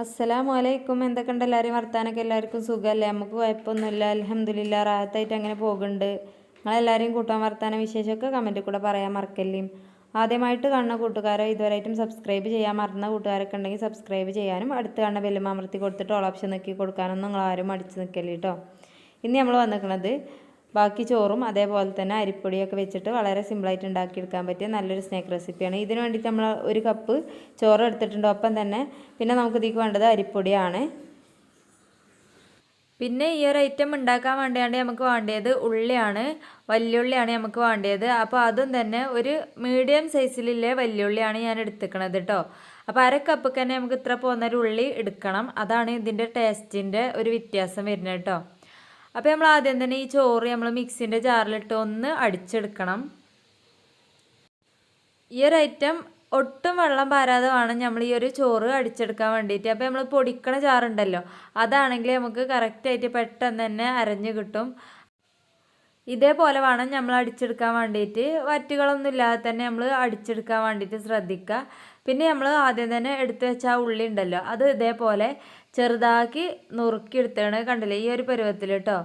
അസ്സലാമു അലൈക്കും എന്തൊക്കെയുണ്ട് എല്ലാവരും വർത്താനൊക്കെ എല്ലാവർക്കും സുഖമല്ലേ? നമുക്ക് കുഴപ്പമൊന്നുമില്ല. അലഹമ്മദില്ല റാഹത്തായിട്ട് അങ്ങനെ പോകുന്നുണ്ട്. നിങ്ങളെല്ലാവരെയും കൂട്ടാൻ വർത്താന വിശേഷമൊക്കെ കമന്റിൽ കൂടെ പറയാൻ മറക്കല്ലേ? ആദ്യമായിട്ട് കാണുന്ന കൂട്ടുകാരോ ഇതുവരെയായിട്ടും സബ്സ്ക്രൈബ് ചെയ്യാൻ മറന്ന കൂട്ടുകാരൊക്കെ ഉണ്ടെങ്കിൽ സബ്സ്ക്രൈബ് ചെയ്യാനും അടുത്ത് കാണുന്ന വെല്ലുമാമൃത്തി കൊടുത്തിട്ട് ഓൾ ഓപ്ഷൻ നോക്കി കൊടുക്കാനൊന്നും നിങ്ങൾ ആരും അടിച്ച് നിൽക്കല്ലേ കേട്ടോ ഇന്ന് നമ്മൾ വന്നിരിക്കുന്നത് ബാക്കി ചോറും അതേപോലെ തന്നെ അരിപ്പൊടിയൊക്കെ വെച്ചിട്ട് വളരെ സിമ്പിളായിട്ട് ഉണ്ടാക്കിയെടുക്കാൻ പറ്റിയ നല്ലൊരു സ്നാക്ക് റെസിപ്പിയാണ്. ഇതിന് വേണ്ടിയിട്ട് നമ്മൾ ഒരു കപ്പ് ചോറ് എടുത്തിട്ടുണ്ട്. ഒപ്പം തന്നെ പിന്നെ നമുക്ക് ഇതിക്ക് വേണ്ടത് അരിപ്പൊടിയാണ്. പിന്നെ ഈ ഒരു ഐറ്റം ഉണ്ടാക്കാൻ വേണ്ടിയാണ്ട് നമുക്ക് വേണ്ടത് ഉള്ളിയാണ്. വല്യുള്ളിയാണ് നമുക്ക് വേണ്ടത് അപ്പോൾ അതും തന്നെ ഒരു മീഡിയം സൈസിലുള്ള വല്യുള്ളിയാണ് ഞാൻ എടുത്തിക്കണത് കേട്ടോ അപ്പോൾ അര കപ്പ് തന്നെ നമുക്ക് ഇത്ര പോകുന്നൊരു ഉള്ളി എടുക്കണം. അതാണ് ഇതിന്റെ ടേസ്റ്റിന്റെ ഒരു വ്യത്യാസം വരുന്നത് കേട്ടോ അപ്പോൾ നമ്മൾ ആദ്യം തന്നെ ഈ ചോറ് നമ്മൾ മിക്സിന്റെ ജാറിലിട്ട് ഒന്ന് അടിച്ചെടുക്കണം. ഈ ഒരു ഐറ്റം ഒട്ടും വെള്ളം പാരാതെ വേണം നമ്മൾ ഈ ഒരു ചോറ് അടിച്ചെടുക്കാൻ വേണ്ടിയിട്ട്. അപ്പോൾ നമ്മൾ പൊടിക്കണ ചാറുണ്ടല്ലോ അതാണെങ്കിൽ നമുക്ക് കറക്റ്റായിട്ട് പെട്ടെന്ന് തന്നെ അരഞ്ഞ് കിട്ടും. ഇതേപോലെ വേണം നമ്മൾ അടിച്ചെടുക്കാൻ വേണ്ടിയിട്ട്. വറ്റുകളൊന്നും ഇല്ലാതെ തന്നെ നമ്മൾ അടിച്ചെടുക്കാൻ വേണ്ടിയിട്ട് ശ്രദ്ധിക്കുക. പിന്നെ നമ്മൾ ആദ്യം തന്നെ എടുത്തു വെച്ച ആ ഉള്ളി ഉണ്ടല്ലോ അത് ഇതേപോലെ ചെറുതാക്കി നുറുക്കി എടുത്താണ് കണ്ടില്ലേ? ഈ ഒരു പരുവത്തിൽ കേട്ടോ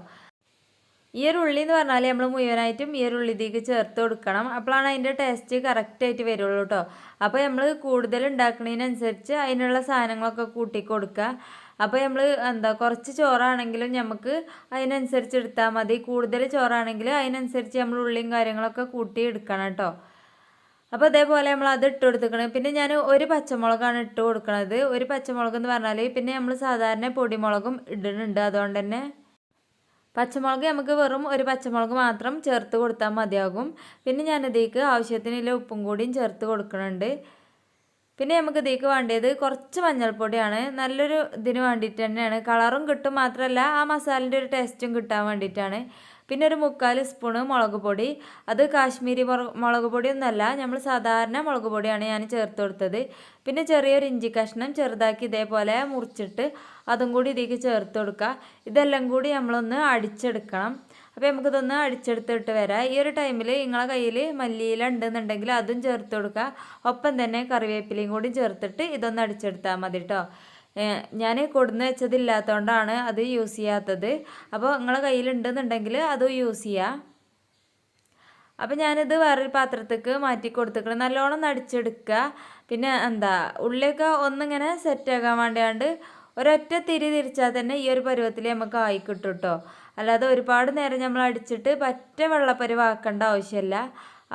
ഈ ഒരു ഉള്ളി എന്ന് പറഞ്ഞാൽ നമ്മൾ മുഴുവനായിട്ടും ഈ ഒരു ഉള്ളിലേക്ക് ചേർത്ത് കൊടുക്കണം. അപ്പോഴാണ് അതിന്റെ ടേസ്റ്റ് കറക്റ്റായിട്ട് വരുള്ളൂ കേട്ടോ അപ്പോൾ നമ്മൾ കൂടുതൽ ഉണ്ടാക്കുന്നതിനനുസരിച്ച് അതിനുള്ള സാധനങ്ങളൊക്കെ കൂട്ടി കൊടുക്കുക. അപ്പോൾ നമ്മൾ എന്താ കുറച്ച് ചോറാണെങ്കിലും നമുക്ക് അതിനനുസരിച്ച് എടുത്താൽ മതി. കൂടുതൽ ചോറാണെങ്കിൽ അതിനനുസരിച്ച് നമ്മൾ ഉള്ളിയും കാര്യങ്ങളൊക്കെ കൂട്ടി എടുക്കണം കേട്ടോ. അപ്പോൾ അതേപോലെ നമ്മൾ അത് ഇട്ട് കൊടുത്തിക്കണം. പിന്നെ ഞാൻ ഒരു പച്ചമുളകാണ് ഇട്ട് കൊടുക്കുന്നത് ഒരു പച്ചമുളക് എന്ന് പറഞ്ഞാൽ പിന്നെ നമ്മൾ സാധാരണ പൊടിമുളകും ഇടുന്നുണ്ട് അതുകൊണ്ട് തന്നെ പച്ചമുളക് നമുക്ക് വെറും ഒരു പച്ചമുളക് മാത്രം ചേർത്ത് കൊടുത്താൽ മതിയാകും. പിന്നെ ഞാനതിലേക്ക് ആവശ്യത്തിനുള്ള ഉപ്പും കൂടിയും ചേർത്ത് കൊടുക്കുന്നുണ്ട് പിന്നെ നമുക്ക് ഇതിലേക്ക് വേണ്ടത് കുറച്ച് മഞ്ഞൾപ്പൊടിയാണ്. നല്ലൊരു ഇതിന് വേണ്ടിയിട്ട് തന്നെയാണ്. കളറും കിട്ടും മാത്രമല്ല ആ മസാലിന്റെ ഒരു ടേസ്റ്റും കിട്ടാൻ വേണ്ടിയിട്ടാണ്. പിന്നെ ഒരു മുക്കാൽ സ്പൂണ് മുളക് പൊടി. അത് കാശ്മീരി മുളക് പൊടിയൊന്നുമല്ല നമ്മൾ സാധാരണ മുളക് പൊടിയാണ് ഞാൻ ചേർത്ത് കൊടുത്തത്. പിന്നെ ചെറിയൊരു ഇഞ്ചി കഷ്ണം ചെറുതാക്കി ഇതേപോലെ മുറിച്ചിട്ട് അതും കൂടി ഇതിലേക്ക് ചേർത്ത് കൊടുക്കുക. ഇതെല്ലാം കൂടി നമ്മളൊന്ന് അടിച്ചെടുക്കണം. അപ്പോൾ നമുക്കിതൊന്ന് അടിച്ചെടുത്തിട്ട് വരാം. ഈ ഒരു ടൈമിൽ നിങ്ങളെ കയ്യിൽ മല്ലിയില ഉണ്ടെന്നുണ്ടെങ്കിൽ അതും ചേർത്ത് കൊടുക്കുക. ഒപ്പം തന്നെ കറിവേപ്പിലയും കൂടി ചേർത്തിട്ട് ഇതൊന്ന് അടിച്ചെടുത്താൽ മതി കേട്ടോ ഞാൻ കൊടുന്ന് വെച്ചതില്ലാത്തതുകൊണ്ടാണ് അത് യൂസ് ചെയ്യാത്തത്. അപ്പോൾ നിങ്ങളെ കയ്യിലുണ്ടെന്നുണ്ടെങ്കിൽ അതും യൂസ് ചെയ്യുക അപ്പോൾ ഞാനിത് വേറൊരു പാത്രത്തേക്ക് മാറ്റി കൊടുത്തേക്കണം നല്ലോണം നടിച്ചെടുക്കുക പിന്നെ എന്താ ഉള്ളിലേക്ക് ഒന്നിങ്ങനെ സെറ്റാക്കാൻ വേണ്ടിയാണ്ട് ഒരൊറ്റ തിരി തിരിച്ചാൽ തന്നെ ഈ ഒരു പരുവത്തിൽ നമുക്ക് ആയിക്കിട്ടും കേട്ടോ അല്ലാതെ ഒരുപാട് നേരം നമ്മൾ അടിച്ചിട്ട് പറ്റ വെള്ളപ്പരുവാക്കേണ്ട ആവശ്യമില്ല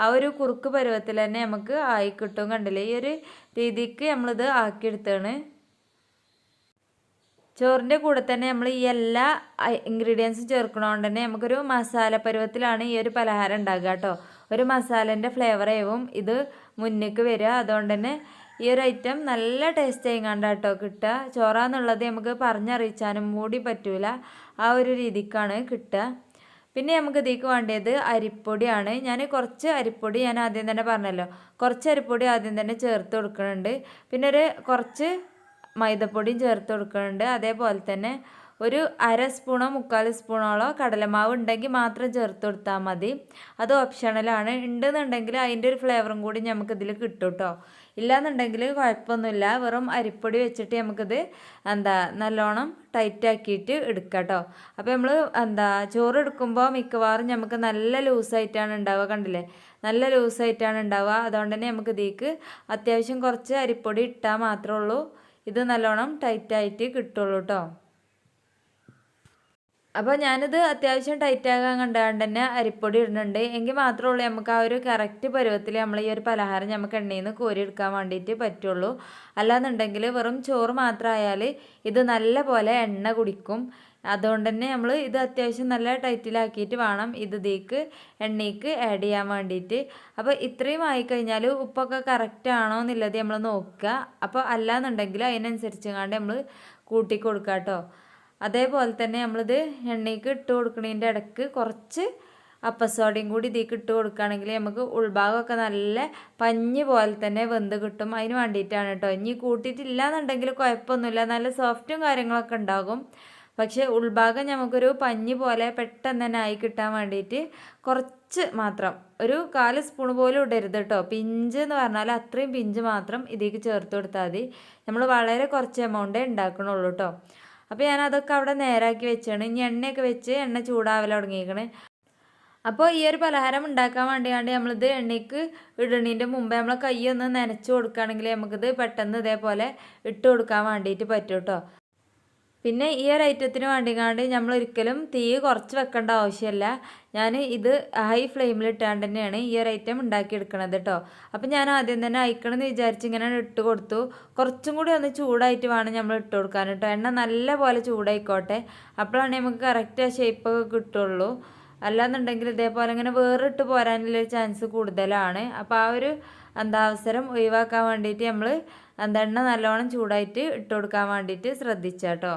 ആ ഒരു കുറുക്ക് പരുവത്തിൽ തന്നെ നമുക്ക് ആയി കിട്ടും കണ്ടില്ലേ? ഈ ഒരു രീതിക്ക് നമ്മളിത് ആക്കിയെടുത്താണ്. ചോറിന്റെ കൂടെ തന്നെ നമ്മൾ ഈ എല്ലാ ഇൻഗ്രീഡിയൻസും ചേർക്കണോണ്ട് തന്നെ നമുക്കൊരു മസാല പരുവത്തിലാണ് ഈ ഒരു പലഹാരം ഉണ്ടാകുക കേട്ടോ. ഒരു മസാലേന്റെ ഫ്ലേവറേവും ഇത് മുന്നിക്ക് വരിക. അതുകൊണ്ട് തന്നെ ഈ ഒരു ഐറ്റം നല്ല ടേസ്റ്റ് ആയിങ്ങാണ്ട് കേട്ടോ കിട്ടുക. ചോറാന്നുള്ളത് നമുക്ക് പറഞ്ഞറിയിച്ചാനും മൂടി പറ്റൂല. ആ ഒരു രീതിക്കാണ് കിട്ടുക. പിന്നെ നമുക്ക് ഇതിലേക്ക് വേണ്ടത് അരിപ്പൊടിയാണ്. ഞാൻ കുറച്ച് അരിപ്പൊടി ഞാൻ ആദ്യം തന്നെ പറഞ്ഞല്ലോ. കുറച്ച് അരിപ്പൊടി ആദ്യം തന്നെ ചേർത്ത് കൊടുക്കുന്നുണ്ട്. പിന്നെ ഒരു കുറച്ച് മൈദപ്പൊടിയും ചേർത്ത് കൊടുക്കുന്നുണ്ട്. അതേപോലെ തന്നെ ഒരു അര സ്പൂണോ മുക്കാൽ സ്പൂണോളോ കടലമാവ് ഉണ്ടെങ്കിൽ മാത്രം ചേർത്ത് കൊടുത്താൽ മതി. അത് ഓപ്ഷണലാണ് ഉണ്ടെന്നുണ്ടെങ്കിൽ അതിന്റെ ഒരു ഫ്ലേവറും കൂടി നമുക്കിതിൽ കിട്ടും കേട്ടോ ഇല്ലാന്നുണ്ടെങ്കിൽ കുഴപ്പമൊന്നുമില്ല. വെറും അരിപ്പൊടി വെച്ചിട്ട് നമുക്കിത് എന്താ നല്ലോണം ടൈറ്റാക്കിയിട്ട് എടുക്കാം കേട്ടോ അപ്പോൾ നമ്മൾ എന്താ ചോറ് എടുക്കുമ്പോൾ മിക്കവാറും നമുക്ക് നല്ല ലൂസായിട്ടാണ് ഉണ്ടാവുക കണ്ടില്ലേ? നല്ല ലൂസായിട്ടാണ് ഉണ്ടാവുക. അതുകൊണ്ട് തന്നെ നമുക്ക് ഇതിലേക്ക് അത്യാവശ്യം കുറച്ച് അരിപ്പൊടി ഇട്ടാൽ മാത്രമേ ഉള്ളൂ. ഇത് നല്ലോണം ടൈറ്റായിട്ട് കിട്ടുള്ളൂ കേട്ടോ അപ്പോൾ ഞാനിത് അത്യാവശ്യം ടൈറ്റ് ആകാൻ കണ്ടുകൊണ്ട് തന്നെ അരിപ്പൊടി ഇടുന്നുണ്ട്. എങ്കിൽ മാത്രമേ ഉള്ളൂ നമുക്ക് ആ ഒരു കറക്റ്റ് പരുവത്തിൽ നമ്മൾ ഈ ഒരു പലഹാരം നമുക്ക് എണ്ണയിൽ നിന്ന് കോരിയെടുക്കാൻ വേണ്ടിയിട്ട് പറ്റുള്ളൂ. അല്ലാന്നുണ്ടെങ്കിൽ വെറും ചോറ് മാത്രമായാൽ ഇത് നല്ല പോലെ എണ്ണ കുടിക്കും. അതുകൊണ്ട് തന്നെ നമ്മൾ ഇത് അത്യാവശ്യം നല്ല ടൈറ്റിലാക്കിയിട്ട് വേണം ഇത് ഇതിലേക്ക് എണ്ണയ്ക്ക് ആഡ് ചെയ്യാൻ വേണ്ടിയിട്ട് അപ്പോൾ ഇത്രയും ആയിക്കഴിഞ്ഞാൽ ഉപ്പൊക്കെ കറക്റ്റ് ആണോ എന്നുള്ളത് നമ്മൾ നോക്കുക അപ്പോൾ അല്ലാന്നുണ്ടെങ്കിൽ അതിനനുസരിച്ച് കണ്ട് നമ്മൾ കൂട്ടി കൊടുക്കുക കേട്ടോ അതേപോലെ തന്നെ നമ്മളിത് എണ്ണയ്ക്ക് ഇട്ട് കൊടുക്കുന്നതിന്റെ ഇടയ്ക്ക് കുറച്ച് അപ്പസോഡയും കൂടി ഇതിലേക്ക് ഇട്ട് കൊടുക്കുകയാണെങ്കിൽ നമുക്ക് ഉൾഭാഗമൊക്കെ നല്ല പഞ്ഞ് പോലെ തന്നെ വെന്ത് കിട്ടും. അതിന് വേണ്ടിയിട്ടാണ് കേട്ടോ. ഇനി കൂട്ടിയിട്ടില്ല എന്നുണ്ടെങ്കിൽ കുഴപ്പമൊന്നുമില്ല. നല്ല സോഫ്റ്റും കാര്യങ്ങളൊക്കെ ഉണ്ടാകും. പക്ഷേ ഉൾഭാഗം നമുക്കൊരു പഞ്ഞ് പോലെ പെട്ടെന്ന് തന്നെ ആയി കിട്ടാൻ വേണ്ടിയിട്ട് കുറച്ച് മാത്രം ഒരു കാൽ സ്പൂൺ പോലും ഇടരുത് കേട്ടോ. പിഞ്ച് എന്ന് പറഞ്ഞാൽ അത്രയും പിഞ്ച് മാത്രം ഇതിലേക്ക് ചേർത്ത് കൊടുത്താൽ മതി. നമ്മൾ വളരെ കുറച്ച് എമൗണ്ടേ ഉണ്ടാക്കണുള്ളൂ കേട്ടോ. അപ്പോൾ ഞാൻ അതൊക്കെ അവിടെ നേരാക്കി വെച്ചാണ്. ഇനി എണ്ണയൊക്കെ വെച്ച് എണ്ണ ചൂടാവല തുടങ്ങിയിരിക്കണേ അപ്പോൾ ഈ ഒരു പലഹാരം ഉണ്ടാക്കാൻ വേണ്ടിയാണ്ട് നമ്മളിത് എണ്ണയ്ക്ക് ഇടണീന്റെ മുമ്പേ നമ്മളെ കൈ ഒന്ന് നനച്ച് കൊടുക്കുകയാണെങ്കിൽ നമുക്കിത് പെട്ടെന്ന് ഇതേപോലെ ഇട്ട് കൊടുക്കാൻ വേണ്ടിയിട്ട് പറ്റും കേട്ടോ പിന്നെ ഈ ഒരു ഐറ്റത്തിന് വേണ്ടിങ്ങാണ്ട് നമ്മൾ ഒരിക്കലും തീ കുറച്ച് വെക്കേണ്ട ആവശ്യമില്ല ഞാൻ ഇത് ഹൈ ഫ്ലെയിമിൽ ഇട്ടാണ്ട് തന്നെയാണ് ഈ ഒരു ഐറ്റം ഉണ്ടാക്കിയെടുക്കണത് കേട്ടോ അപ്പം ഞാൻ ആദ്യം തന്നെ അയക്കണമെന്ന് വിചാരിച്ച് ഇങ്ങനെ ഇട്ട് കൊടുത്തു. കുറച്ചും കൂടി ഒന്ന് ചൂടായിട്ട് വേണം നമ്മൾ ഇട്ട് കൊടുക്കാൻ കേട്ടോ എണ്ണ നല്ല പോലെ ചൂടായിക്കോട്ടെ. അപ്പോഴാണ് നമുക്ക് കറക്റ്റ് ആ ഷേപ്പൊക്കെ കിട്ടുള്ളൂ. അല്ലാന്നുണ്ടെങ്കിൽ ഇതേപോലെ ഇങ്ങനെ വേറിട്ട് പോരാനുള്ള ചാൻസ് കൂടുതലാണ്. അപ്പോൾ ആ ഒരു എന്താ അവസരം ഒഴിവാക്കാൻ വേണ്ടിയിട്ട് നമ്മൾ എന്താ എണ്ണ നല്ലോണം ചൂടായിട്ട് ഇട്ട് കൊടുക്കാൻ വേണ്ടിയിട്ട് ശ്രദ്ധിച്ചാട്ടോ.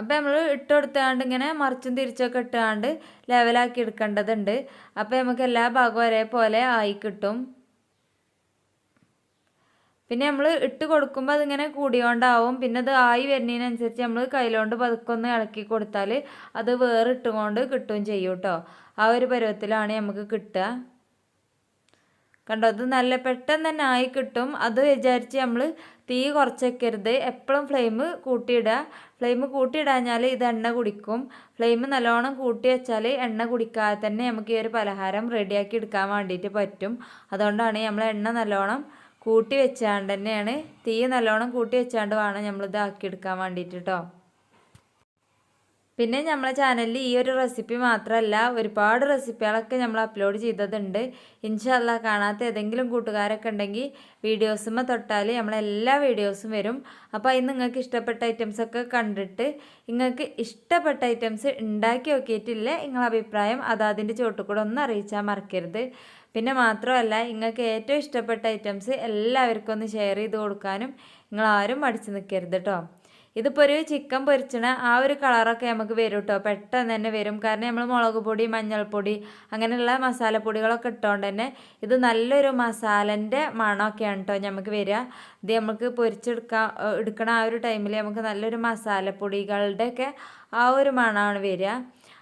അപ്പോൾ നമ്മൾ ഇട്ട് കൊടുത്താണ്ട് ഇങ്ങനെ മറിച്ചും തിരിച്ചൊക്കെ ഇട്ടാണ്ട് ലെവലാക്കി എടുക്കേണ്ടതുണ്ട്. അപ്പോൾ നമുക്ക് എല്ലാ ഭാഗവും ഒരേപോലെ ആയി കിട്ടും. പിന്നെ നമ്മൾ ഇട്ട് കൊടുക്കുമ്പോൾ അതിങ്ങനെ കൂടിയോണ്ടാവും. പിന്നെ അത് ആയി വരുന്നതിനനുസരിച്ച് നമ്മൾ കയ്യിലോണ്ട് പതുക്കൊന്ന് ഇളക്കി കൊടുത്താൽ അത് വേറെ ഇട്ടുകൊണ്ട് കിട്ടുകയും ചെയ്യും കേട്ടോ ആ ഒരു പരുവത്തിലാണ് നമുക്ക് കിട്ടുക. കണ്ടോ? അത് നല്ല പെട്ടെന്ന് തന്നെ ആയി കിട്ടും. അത് വിചാരിച്ച് നമ്മൾ തീ കുറച്ചേക്കരുത്. എപ്പോഴും ഫ്ലെയിം കൂട്ടിയിടുക. ഫ്ലെയിം കൂട്ടിയിടാഞ്ഞാൽ ഇത് എണ്ണ കുടിക്കും. ഫ്ലെയിം നല്ലോണം കൂട്ടി വെച്ചാൽ എണ്ണ കുടിക്കാതെ തന്നെ നമുക്ക് ഈ ഒരു പലഹാരം റെഡിയാക്കി എടുക്കാൻ വേണ്ടിയിട്ട് പറ്റും. അതുകൊണ്ടാണ് നമ്മൾ എണ്ണ നല്ലോണം കൂട്ടി വെച്ചാണ്ട് തന്നെയാണ്. തീ നല്ലോണം കൂട്ടി വെച്ചാണ്ട് വേണം നമ്മളിത് ആക്കിയെടുക്കാൻ വേണ്ടിയിട്ട് കേട്ടോ പിന്നെ നമ്മളെ ചാനലിൽ ഈ ഒരു റെസിപ്പി മാത്രമല്ല ഒരുപാട് റെസിപ്പികളൊക്കെ നമ്മൾ അപ്ലോഡ് ചെയ്തതുണ്ട്. ഇൻഷല്ല കാണാത്ത ഏതെങ്കിലും കൂട്ടുകാരൊക്കെ ഉണ്ടെങ്കിൽ വീഡിയോസുമ്മ തൊട്ടാൽ നമ്മളെല്ലാ വീഡിയോസും വരും. അപ്പോൾ അതിന് നിങ്ങൾക്ക് ഇഷ്ടപ്പെട്ട ഐറ്റംസൊക്കെ കണ്ടിട്ട് നിങ്ങൾക്ക് ഇഷ്ടപ്പെട്ട ഐറ്റംസ് ഉണ്ടാക്കി നോക്കിയിട്ടില്ല നിങ്ങളെ അഭിപ്രായം അതാതിന്റെ ചോട്ടുകൂടെ ഒന്ന് അറിയിച്ചാൽ മറക്കരുത്. പിന്നെ മാത്രമല്ല നിങ്ങൾക്ക് ഏറ്റവും ഇഷ്ടപ്പെട്ട ഐറ്റംസ് എല്ലാവർക്കും ഒന്ന് ഷെയർ ചെയ്ത് കൊടുക്കാനും നിങ്ങളാരും മടിച്ച് നിൽക്കരുത് കേട്ടോ ഇതിപ്പോൾ ഒരു ചിക്കൻ പൊരിച്ചണ ആ ഒരു കളറൊക്കെ നമുക്ക് വരും കേട്ടോ പെട്ടെന്ന് തന്നെ വരും. കാരണം നമ്മൾ മുളക് പൊടി മഞ്ഞൾപ്പൊടി അങ്ങനെയുള്ള മസാലപ്പൊടികളൊക്കെ ഇട്ടുകൊണ്ട് തന്നെ ഇത് നല്ലൊരു മസാലന്റെ മണമൊക്കെയാണ് കേട്ടോ നമുക്ക് വരിക ഇത് നമുക്ക് പൊരിച്ചെടുക്കാൻ എടുക്കണ ആ ഒരു ടൈമിൽ നമുക്ക് നല്ലൊരു മസാലപ്പൊടികളുടെയൊക്കെ ആ ഒരു മണമാണ് വരിക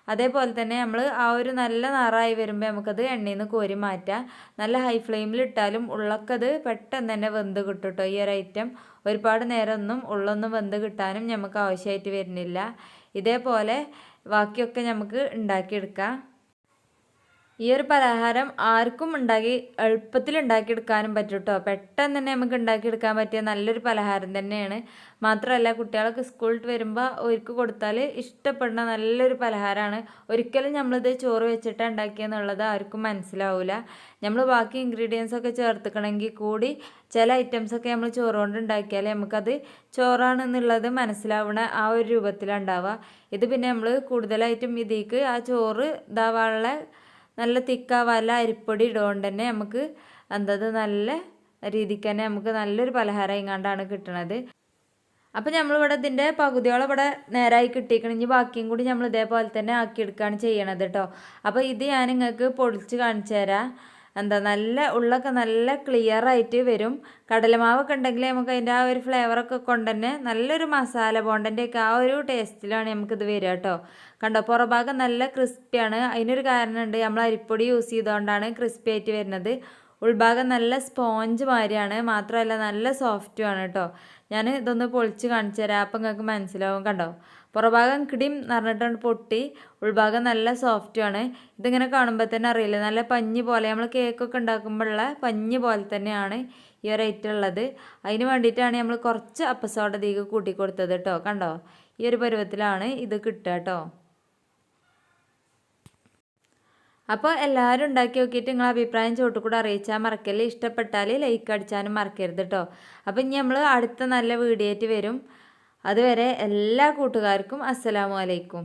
അതേപോലെ തന്നെ നമ്മൾ ആ ഒരു നല്ല നാറായി വരുമ്പോൾ നമുക്കത് എണ്ണയിൽ നിന്ന് കോരി മാറ്റാം. നല്ല ഹൈ ഫ്ലെയിമിൽ ഇട്ടാലും ഉള്ളക്കത് പെട്ടെന്ന് തന്നെ വെന്ത് കിട്ടും കേട്ടോ ഈ ഒരു ഐറ്റം ഒരുപാട് നേരമൊന്നും ഉള്ളൊന്നും വെന്ത് കിട്ടാനും നമുക്ക് ആവശ്യമായിട്ട് വരുന്നില്ല. ഇതേപോലെ ബാക്കിയൊക്കെ നമുക്ക് ഉണ്ടാക്കിയെടുക്കാം. ഈ ഒരു പലഹാരം ആർക്കും ഉണ്ടാക്കി എളുപ്പത്തിൽ ഉണ്ടാക്കിയെടുക്കാനും പറ്റും കേട്ടോ പെട്ടെന്ന് തന്നെ നമുക്ക് ഉണ്ടാക്കിയെടുക്കാൻ പറ്റിയ നല്ലൊരു പലഹാരം തന്നെയാണ്. മാത്രമല്ല കുട്ടികളൊക്കെ സ്കൂളിൽ വരുമ്പോൾ ഒരുക്ക് കൊടുത്താൽ ഇഷ്ടപ്പെടുന്ന നല്ലൊരു പലഹാരമാണ് ഒരിക്കലും നമ്മളിത് ചോറ് വെച്ചിട്ട് ഉണ്ടാക്കിയെന്നുള്ളത് ആർക്കും മനസ്സിലാവില്ല നമ്മൾ ബാക്കി ഇൻഗ്രീഡിയൻസ് ഒക്കെ ചേർത്തുക്കണമെങ്കിൽ കൂടി ചില ഐറ്റംസൊക്കെ നമ്മൾ ചോറ് കൊണ്ട് ഉണ്ടാക്കിയാൽ നമുക്കത് ചോറാണെന്നുള്ളത് മനസ്സിലാവണ ആ ഒരു രൂപത്തിലുണ്ടാവുക ഇത് പിന്നെ നമ്മൾ കൂടുതലായിട്ടും ഇതിലേക്ക് ആ ചോറ് ഇതാവാനുള്ള നല്ല തിക്കാവല്ല അരിപ്പൊടി ഇടുകൊണ്ട് തന്നെ നമുക്ക് എന്തത് നല്ല രീതിക്ക് തന്നെ നമുക്ക് നല്ലൊരു പലഹാരം ഇങ്ങാണ്ടാണ് കിട്ടണത്. അപ്പം നമ്മളിവിടെ ഇതിന്റെ പകുതിയോളം ഇവിടെ നേരായി കിട്ടിയിക്കണെങ്കിൽ ബാക്കിയും കൂടി നമ്മൾ ഇതേപോലെ തന്നെ ആക്കിയെടുക്കുകയാണ് ചെയ്യണത് കേട്ടോ അപ്പോൾ ഇത് ഞാൻ നിങ്ങൾക്ക് പൊടിച്ച് കാണിച്ചു തരാം എന്താ നല്ല ഉള്ളൊക്കെ നല്ല ക്ലിയർ ആയിട്ട് വരും. കടലമാവൊക്കെ ഉണ്ടെങ്കിൽ നമുക്ക് അതിന്റെ ആ ഒരു ഫ്ലേവറൊക്കെ കൊണ്ട് തന്നെ നല്ലൊരു മസാല ബോണ്ടന്റെയൊക്കെ ആ ഒരു ടേസ്റ്റിലാണ് നമുക്കിത് വരിക കേട്ടോ. കണ്ടോ പുറഭാഗം നല്ല ക്രിസ്പിയാണ് അതിനൊരു കാരണമുണ്ട് നമ്മൾ അരിപ്പൊടി യൂസ് ചെയ്തുകൊണ്ടാണ് ക്രിസ്പി ആയിട്ട് വരുന്നത്. ഉൾഭാഗം നല്ല സ്പോഞ്ച് മാതിരിയാണ് മാത്രമല്ല നല്ല സോഫ്റ്റുമാണ് കേട്ടോ. ഞാൻ ഇതൊന്ന് പൊളിച്ച് കാണിച്ചു തരാം അപ്പം നിങ്ങൾക്ക് മനസ്സിലാവും കണ്ടോ. പുറഭാഗം കിടിം നിറഞ്ഞിട്ടുണ്ട് പൊട്ടി ഉൾഭാഗം നല്ല സോഫ്റ്റുമാണ് ഇതിങ്ങനെ കാണുമ്പോൾ തന്നെ അറിയില്ല. നല്ല പഞ്ഞി പോലെ നമ്മൾ കേക്കൊക്കെ ഉണ്ടാക്കുമ്പോഴുള്ള പഞ്ഞി പോലെ തന്നെയാണ് ഈ ഒരു ഐറ്റം ഉള്ളത്. അതിന് വേണ്ടിയിട്ടാണ് നമ്മൾ കുറച്ച് അപ്പസോഡ തീക്ക് കൂട്ടി കൊടുത്തത് കേട്ടോ. കണ്ടോ? ഈ ഒരു പരുവത്തിലാണ് ഇത് കിട്ടുക കേട്ടോ. അപ്പോൾ എല്ലാവരും ഉണ്ടാക്കി നോക്കിയിട്ട് നിങ്ങളെ അഭിപ്രായം ചോട്ടുകൂടെ അറിയിച്ചാൽ മറക്കല്ലേ? ഇഷ്ടപ്പെട്ടാൽ ലൈക്ക് അടിച്ചാലും മറക്കരുത് കേട്ടോ. അപ്പോൾ ഇനി നമ്മൾ അടുത്ത നല്ല വീഡിയോ ആയിട്ട് വരും. അതുവരെ എല്ലാ കൂട്ടുകാർക്കും അസ്സലാമു അലൈക്കും.